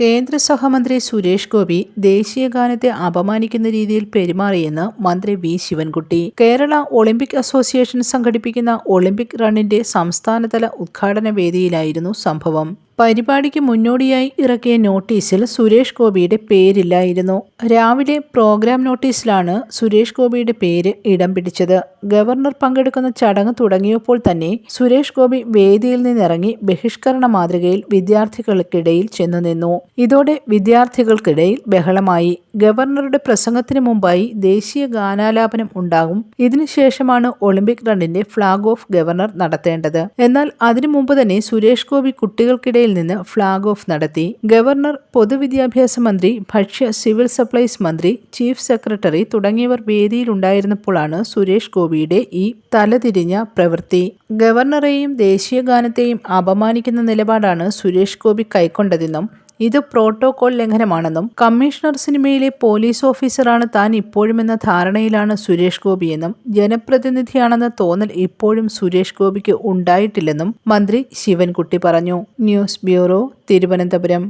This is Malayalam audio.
കേന്ദ്ര സഹമന്ത്രി സുരേഷ് ഗോപി ദേശീയ ഗാനത്തെ അപമാനിക്കുന്ന രീതിയിൽ പെരുമാറിയെന്ന് മന്ത്രി V Sivankutty. Kerala Olympic association സംഘടിപ്പിക്കുന്ന ഒളിമ്പിക് റണ്ണിന്റെ സംസ്ഥാനതല ഉദ്ഘാടന വേദിയിലായിരുന്നു സംഭവം. പരിപാടിക്ക് മുന്നോടിയായി ഇറക്കിയ നോട്ടീസിൽ സുരേഷ് ഗോപിയുടെ പേരില്ലായിരുന്നു. രാവിലെ പ്രോഗ്രാം നോട്ടീസിലാണ് സുരേഷ് ഗോപിയുടെ പേര് ഇടം പിടിച്ചത്. ഗവർണർ പങ്കെടുക്കുന്ന ചടങ്ങ് തുടങ്ങിയപ്പോൾ തന്നെ സുരേഷ് ഗോപി വേദിയിൽ നിന്നിറങ്ങി ബഹിഷ്കരണ മാതൃകയിൽ വിദ്യാർത്ഥികൾക്കിടയിൽ ചെന്നു നിന്നു. ഇതോടെ വിദ്യാർത്ഥികൾക്കിടയിൽ ബഹളമായി. ഗവർണറുടെ പ്രസംഗത്തിന് മുമ്പായി ദേശീയ ഗാനാലാപനം ഉണ്ടാകും. ഇതിനുശേഷമാണ് ഒളിമ്പിക് റണ്ണിന്റെ ഫ്ളാഗ് ഓഫ് ഗവർണർ നടത്തേണ്ടത്. എന്നാൽ അതിനു മുമ്പ് തന്നെ സുരേഷ് ഗോപി കുട്ടികൾക്കിടയിൽ നിന്ന് ഫ്ളാഗ് ഓഫ് നടത്തി. ഗവർണർ പൊതുവിദ്യാഭ്യാസ മന്ത്രി ഭക്ഷ്യ സിവിൽ സപ്ലൈസ് മന്ത്രി ചീഫ് സെക്രട്ടറി തുടങ്ങിയവർ വേദിയിലുണ്ടായിരുന്നപ്പോഴാണ് സുരേഷ് ഗോപിയുടെ ഈ തലതിരിഞ്ഞ പ്രവൃത്തി. ഗവർണറെയും ദേശീയ ഗാനത്തെയും അപമാനിക്കുന്ന നിലപാടാണ് സുരേഷ് ഗോപി കൈക്കൊണ്ടതെന്നും ഇത് പ്രോട്ടോകോൾ ലംഘനമാണെന്നും കമ്മീഷണർ സിനിമയിലെ പോലീസ് ഓഫീസറാണ് താൻ ഇപ്പോഴുമെന്ന ധാരണയിലാണ് സുരേഷ് ഗോപിയെന്നും ജനപ്രതിനിധിയാണെന്ന തോന്നൽ ഇപ്പോഴും സുരേഷ് ഗോപിക്ക് ഉണ്ടായിട്ടില്ലെന്നും മന്ത്രി ശിവൻകുട്ടി പറഞ്ഞു. News bureau Thiruvananthapuram.